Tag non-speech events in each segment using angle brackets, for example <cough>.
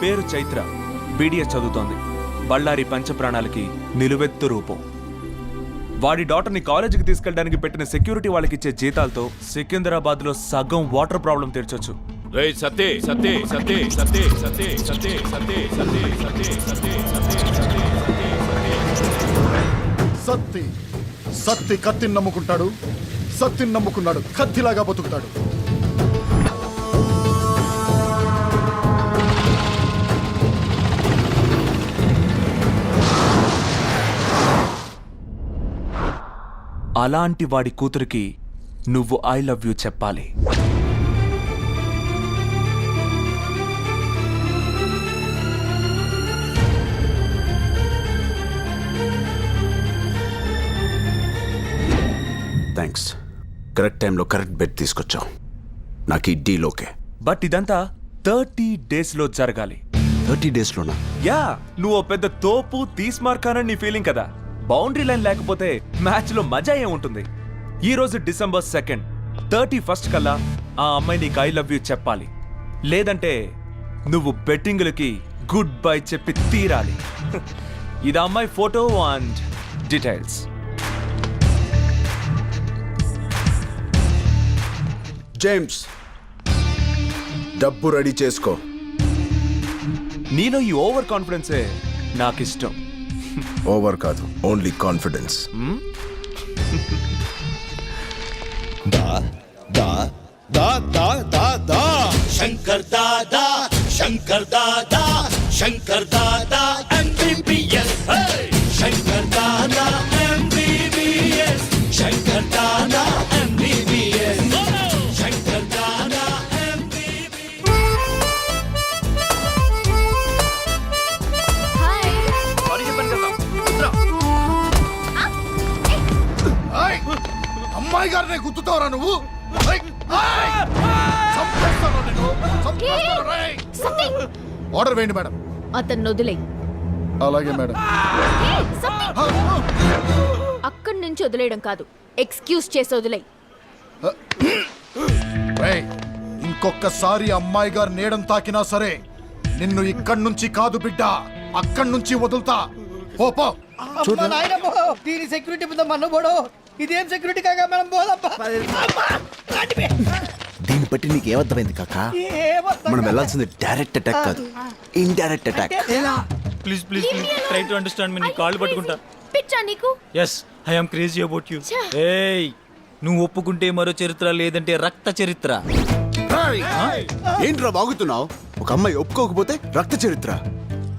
పేరు చైత్ర బీడిఎస్ చదువుతోంది బళ్ళారి పంచప్రాణాలకి నిలువెత్తు రూపం వాడి డాటర్ని కాలేజీకి తీసుకెళ్ళడానికి పెట్టిన సెక్యూరిటీ వాళ్ళకి ఇచ్చే జీతాలతో సికింద్రాబాద్లో సగం వాటర్ ప్రాబ్లం తీర్చొచ్చు రేయ్ సత్తే సత్తే సత్తే సత్తే సత్తే సత్తే సత్తే సత్తే సత్తే సత్తే సత్తే సత్తి సత్తి కత్తిని నమ్ముకుంటాడు సత్తిని నమ్ముకున్నాడు కత్తిలాగా బతుకుతాడు అలాంటి వాడి కూతురికి నువ్వు ఐ లవ్ యూ చెప్పాలి. థ్యాంక్స్ కరెక్ట్ టైంలో కరెక్ట్ బెడ్ తీసుకొచ్చావు నాకు ఈ డీల్ ఓకే బట్ ఇదంతా థర్టీ డేస్లో జరగాలి. థర్టీ డేస్లోనా యా నువ్వు ఓ పెద్ద తోపు తీస్మార్కానని నీ ఫీలింగ్ కదా. బౌండరీ లైన్ లేకపోతే మ్యాచ్లో మజా ఏముంటుంది? ఈ రోజు డిసెంబర్ సెకండ్ థర్టీ ఫస్ట్ కల్లా ఆ అమ్మాయి నీకు ఐ లవ్ యూ చెప్పాలి. లేదంటే నువ్వు బెట్టింగులకి గుడ్ బై చెప్పి తీరాలి. <laughs> ఇది అమ్మాయి ఫోటో అండ్ డీటెయిల్స్. జేమ్స్ డబ్బు రెడీ చేసుకో. నీలో ఈ ఓవర్ కాన్ఫిడెన్సే నాకు ఇష్టం ఓవర్ కాదు only confidence. Shankar Dada Shankar Dada Shankar Dada MBBS Shankar Dada అమ్మాయి గారిని గుర్తుతావరా నువ్వు! ఆర్డర్ వేయండి మేడం. అతన్ని వదిలే అలాగే మేడం. అక్కడి నుంచి వదిలేయడం కాదు. ఎక్స్క్యూజ్ చేసి వదిలే రేయ్, ఇంకొక్కసారి అమ్మాయి గారు నీడం తాకినా సరే నిన్ను ఇక్కడి నుంచి కాదు బిడ్డ. అక్కడి నుంచి వదులుతా. దీని సెక్యూరిటీ మీద మన్నుబోడు. ఇదేం సెక్యూరిటీ కాగా మనం పోదప్పా. దీన్ని బట్టి నీకు ఏమర్థమైంది కాక? మనం. వెళ్ళాల్సింది డైరెక్ట్ అటాక్ కాదు. Indirect attack? Please please please try to understand me నీ కాళ్ళు పట్టుకుంటా. పిచ్చా నీకు? Yes I am crazy about you. ఏయ్ నువ్వు ఒప్పుకుంటే మరో చరిత్ర లేదంటే రక్త చరిత్ర. ఏంట్రా బాగుతున్నావు? ఒక అమ్మాయి ఒప్పుకోకపోతే రక్త చరిత్ర.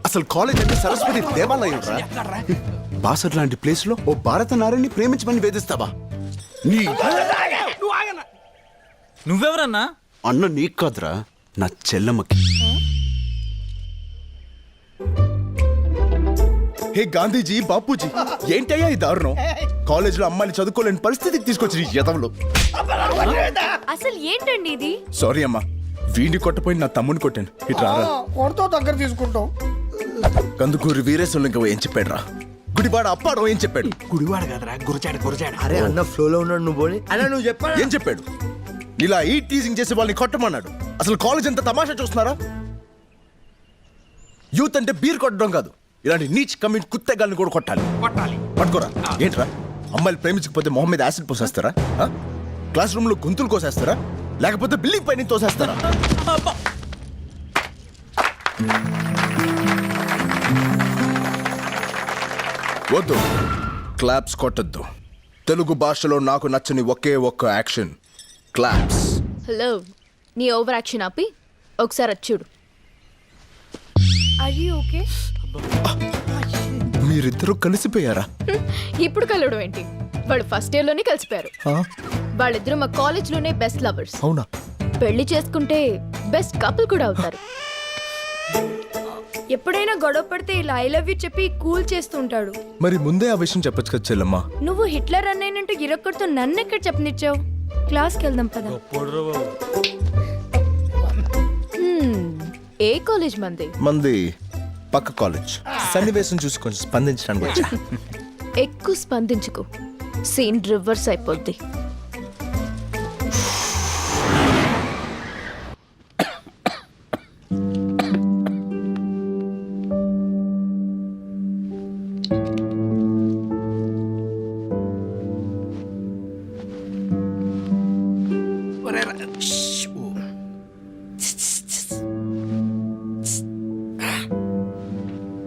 అసలు కాలేజ్ అంటే సరస్వతి దేవాలయం రా. బాసర్ లాంటి ప్లేస్లో ఓ భారత నారిని ప్రేమించమని వేధిస్తావా? నీ నువ్వెవరన్నా? అన్న నీకు కాదురా నా చెల్లమ్మకి. హే గాంధీజీ బాపూజీ ఏంటయ్యా ఈ దారుణం? కాలేజీలో అమ్మాయిని చదువుకోలేని పరిస్థితికి తీసుకొచ్చి ఈ యతవలు అసలు ఏంటండి ఇది? సారీ అమ్మా వీడిని కొట్టపోయి నా తమ్ముని కొట్టాను. ఇటు రారా. ఆ, కొడుతో దగ్గర తీసుకుంటాం. కందుకూరి వీరేశ్వరం ఏం చెప్పాడు రా గుడివాడ అప్పాడో ఏం చెప్పాడు? గుడివాడ కదరా గురచాడ గురచాడ అరే అన్న ఫ్లోలో ఉన్నాడు నువ్వు పోని. అన్న నువ్వు చెప్పా ఏం చెప్పాడు? ఇలా ఈ టీజింగ్ చేసి వాళ్ళని కొట్టమన్నాడు. అసలు కాలేజ్ ఎంత తమాషా చూస్తున్నారా? యూత్ అంటే బీర్ కొట్టడం కాదు. ఇలాంటి నీచ్ కమిట్ కుత్తెగాల్ని కూడా కొట్టాలి. కొట్టాలి. పట్టుకోరా. ఏంట్రా? అమ్మాయిలు ప్రేమించకపోతే మొహం మీద యాసిడ్ పోసేస్తారా? ఆ? క్లాస్ రూమ్లో గొంతులు కోసేస్తారా? లేకపోతే బిల్డింగ్ పైన తోసేస్తారా? వద్దు. క్లాప్స్ కొట్టద్దు. తెలుగు భాషలో నాకు నచ్చని ఒకే ఒక్క యాక్షన్. క్లాప్స్ హలో నీ ఓవర్ యాక్షన్ ఆపి ఒకసారి వచ్చి చూడు. ఓకే మీరిద్దరూ కలిసిపోయారా? <laughs> ఇప్పుడు కలవడం ఏంటి? వాళ్ళు ఫస్ట్ ఇయర్లోనే కలిసిపోయారు. వాళ్ళిద్దరూ మా కాలేజ్లోనే బెస్ట్ లవర్స్ అవునా? పెళ్ళి చేసుకుంటే బెస్ట్ కపుల్ కూడా అవుతారు. ఎప్పుడైనా గొడవ పడితే ఇలా ఐ లవ్ యూ చెప్పి కూల్ చేస్తుంటాడు మరి ముందే ఆ విషయం చెప్పొచ్చు కదా చెల్లమ్మా? నువ్వు హిట్లర్ అన్నయ్యనంటూ ఇరొక్కడితో నన్ను ఎక్కడ చెప్పనిచ్చావు? క్లాస్కి వెళ్దాం పదా. హ్మ్, ఏ కాలేజ్ మంది? మంది పక్క కాలేజ్. సన్నివేశం చూసి కొంచెం స్పందించడానికి వచ్చా. <laughs> ఎక్కువ స్పందించుకో. సీన్ రివర్స్ అయిపోద్ది.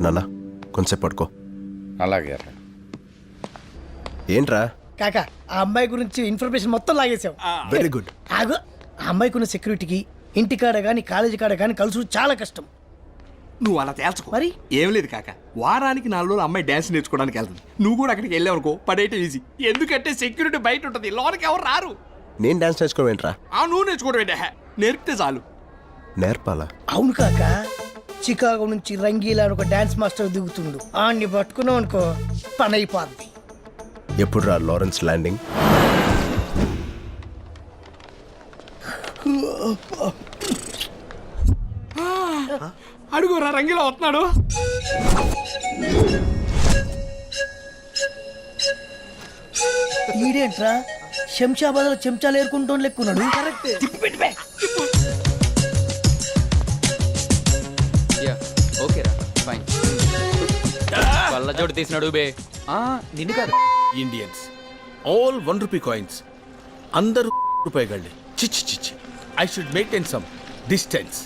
నాన్న కొంచెం పడుకో. అలాగే ఏంట్రా? కాక ఆ అమ్మాయి గురించి ఇన్ఫర్మేషన్ మొత్తం లాగేసావు వెరీ గుడ్ ఆగు ఆ అమ్మాయికి ఉన్న సెక్యూరిటీకి ఇంటికాడ కానీ కాలేజీ కాడ కానీ కలుసు చాలా కష్టం. నువ్వు అలా తేల్చుకో. మరి? ఏం లేదు కాక. వారానికి నాలుగు రోజులు అమ్మాయి డ్యాన్స్ నేర్చుకోవడానికి వెళ్తుంది. నువ్వు కూడా అక్కడికి వెళ్ళావు అనుకో పడేయటం ఈజీ ఎందుకంటే సెక్యూరిటీ బయట ఉంటుంది. లోనకి ఎవరు రారు. నేను డాన్స్ నేర్చుకోవడం ఏంట్రా? ఆ నువ్వు నేర్చుకోవడం ఏంటే? నేర్పితే చాలు. నేర్పాలా? అవును కాక. చికాగో నుంచి రంగీలా అని ఒక డాన్స్ మాస్టర్ దిగుతుండు. ఆన్ని పట్టుకున్నావు అనుకో పని అయిపోద్ది ఎప్పుడు రా లారెన్స్ ల్యాండింగ్? అడుగురా రంగిలో వస్తున్నాడు. ఈడేంట్రా? శంషాబాద్లో చెంచాలు ఏరుకుంటూ లెక్కున్నాడు. కరెక్ట్. కళ్ళజోడు తీసినాడు బే? నిన్ను కాదు. Indians all one rupee coins అందరూ రూపాయి గళ్ళే. చిచ్చి చిచ్చి I should maintain some distance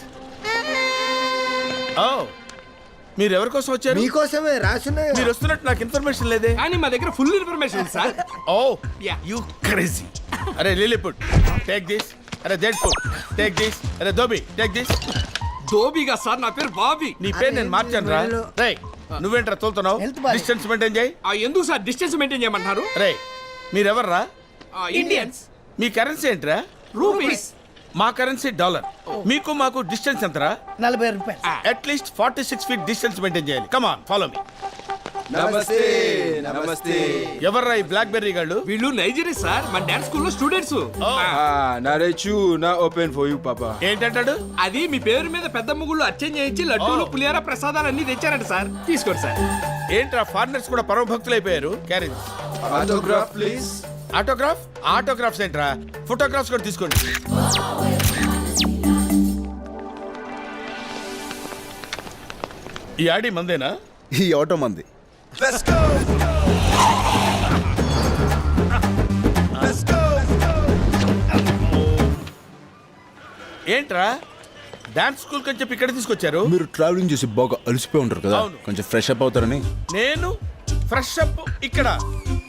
ఓ మీరు ఎవరి కోసం వచ్చారు? మీకోసమే రాసున్నా మీరు వస్తున్నట్టు నాకు ఇన్ఫర్మేషన్ లేదే. కానీ మా దగ్గర ఫుల్ ఇన్ఫర్మేషన్ ఉంది సార్. ఓ Yeah. యూ క్రేజీ అరే లిలిపుట్ టేక్ దిస్ అరే జెడ్ ఫుడ్ టేక్ దిస్ అరే దోబి టేక్ దిస్ దోబిగా సార్ నా పేరు బాబీ. నీ పేరు నేను మార్చాను రా రే నువ్వేంట్రా తోలుతున్నావు? Health బాగాలేదు. డిస్టెన్స్ మెయింటైన్ చేయి. ఆ, ఎందుకు సార్? డిస్టెన్స్ మెయింటైన్ చేయమంటున్నారు? రే మీరెవర్రా? ఇండియన్స్ మీ కరెన్సీ ఏంట్రా? రూపీస్ మా కరెన్సీ డాలర్ మీకు మాకు డిస్టెన్స్ ఎంతరా? నలభై రూపాయలు. At least forty six feet distance maintain చేయాలి. Come on follow me namaste namaste. ఎవర్రా ఈ బ్లాక్ బెర్రీ గాళ్ళు? వీళ్ళు నైజీరియా సార్ మన డాన్స్ స్కూల్లో స్టూడెంట్స్. నా ఓపెన్ ఫర్ యూ పాపా. ఏంటంటాడు? అది మీ పేరు మీద పెద్ద ముగ్గులు అర్చన చేయించి లడ్డూలు పులిహార ప్రసాదాలు అన్ని తెచ్చారంట సార్. తీసుకోండి సార్. ఏంట్రా ఫారినర్స్ కూడా పరమ భక్తులు అయిపోయారు carriage autograph please autograph autographs ఏంట్రా? ఫోటోగ్రాఫ్స్ కూడా తీసుకోండి. ఈ ఆడి మందేనా? ఈ ఆటో మంది. ఏంట్రా? డాన్స్ స్కూల్ కని చెప్పి ఇక్కడ తీసుకొచ్చారు? మీరు ట్రావెలింగ్ చేసి బాగా అలసిపోయి ఉంటారు కదా. అవును. కొంచెం ఫ్రెష్ అప్ అవుతారని. నేను ఫ్రెష్ అప్ ఇక్కడ.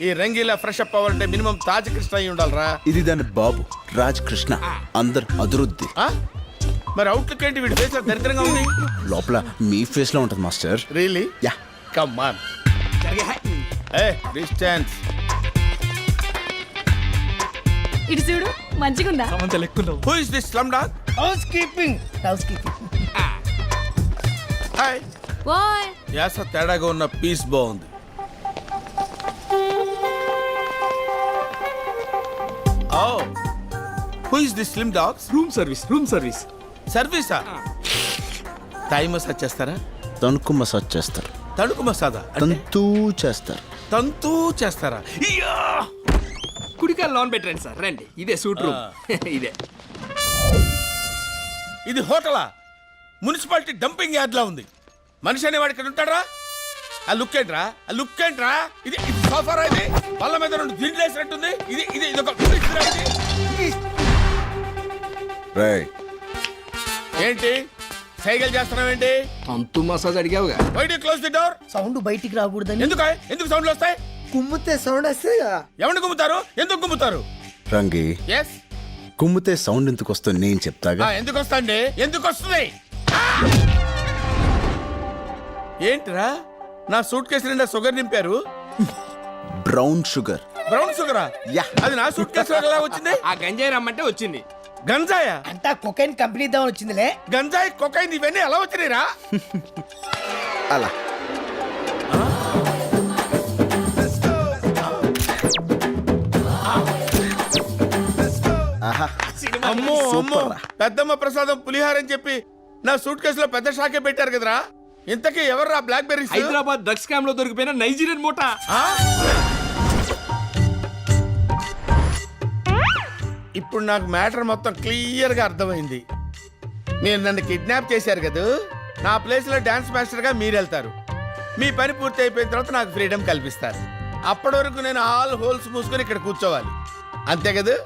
ఈ రంగీలా ఫ్రెష్ అప్ అవ్వాలంటే మినిమం తాజ్ కృష్ణ అయి ఉండాలరా. ఇది దాని బాబు రాజ్ కృష్ణ. అందరు అదురుద్ది. ఆ? మరి అవుట్లుక్ ఏంటి? వీడి ఫేస్ దరిద్రంగా ఉంది. లోపల మీ ఫేస్లో ఉంటుంది master. Really yeah come on distance ఇటు చూడు మంచిగుందా? Samantha లెక్కున్నావు who is this slum dog house keeping house keeping hi bye యాస తేడాగా ఉన్న పీస్ బాగుంది. ఓ who is this slim dogs room service room service సర్వీసా massage చేస్తారా? తణుకు మసాజ్ చేస్తారు. తణుకు అంటే తంతూ చేస్తారు. తంతూ చేస్తారా? ఇయ్యా! కుడికాయ లోన్ పెట్టండి సార్ రండి. ఇదే సూట్ రూమ్. <laughs> ఇదే. ఇది హోటలా? మున్సిపాలిటీ డంపింగ్ యార్డ్ లా ఉంది. మనిషి అనేవాడు ఇక్కడ ఉంటాడా ఆ లుక్ ఏంట్రా? ఆ లుక్ ఏంట్రా? ఇది ఇది సోఫారా ఇది? వాళ్ళ మీద రెండు దిండ్లు వేసినట్టుంది. ఇది ఇది ఇది ఒక ఏంటి? సైకిల్ చేస్తున్నావేంటి తంతు massage అడిగావుగా. Do close the door sound బయటికి రాకూడదని. ఎందుకు? ఎందుకు సౌండ్లు వస్తాయి? కుమ్మితే సౌండ్ వస్తే ఎవరిని గుమ్ముతారు ఎందుకు గుమ్ముతారు రంగి. ఎస్ కుమ్మితే సౌండ్ ఎందుకు వస్తుంది? నేను చెప్తాగా? ఎందుకు వస్తాండి? ఎందుకు వస్తుంది! ఏంట్రా? నా సూట్ కేసు నిండా షుగర్ నింపారు? Brown sugar. బ్రౌన్ షుగరా? యా. అది నా సూట్ కేసు ఎలా వచ్చింది? ఆ గంజాయి రమ్మంటే వచ్చింది. గంజాయా? అంతా కొకైన్ కంపెనీ ఇద్దామని వచ్చిందిలే. గంజాయి కొకైన్ ఇవన్నీ ఎలా వచ్చినాయిరా? అలా. ఆహా. అమ్మో అమ్మో పెద్దమ్మ ప్రసాదం పులిహార అని చెప్పి నా సూట్ కేసులో పెద్ద షాకే పెట్టారు కదరా. ఇంతకీ ఎవర్రా బ్లాక్ బెర్రీస్ హైదరాబాద్ డ్రగ్స్ స్కామ్లో దొరికిపోయిన నైజీరియన్ మూట? ఇప్పుడు నాకు మ్యాటర్ మొత్తం క్లియర్గా అర్థమైంది. మీరు నన్ను కిడ్నాప్ చేశారు కదా? నా ప్లేస్లో డ్యాన్స్ మాస్టర్గా మీరు వెళ్తారు. మీ పని పూర్తి అయిపోయిన తర్వాత నాకు ఫ్రీడమ్ కల్పిస్తారు. అప్పటి వరకు నేను ఆల్ హోల్స్ మూసుకొని ఇక్కడ కూర్చోవాలి. అంతే కదా?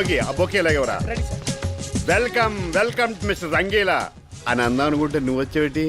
జోగి ఆ బొకే లేవరా వెల్కమ్ వెల్కమ్ మిస్టర్ రంగీలా అని అందాం అనుకుంటే నువ్వు వచ్చేవిటి?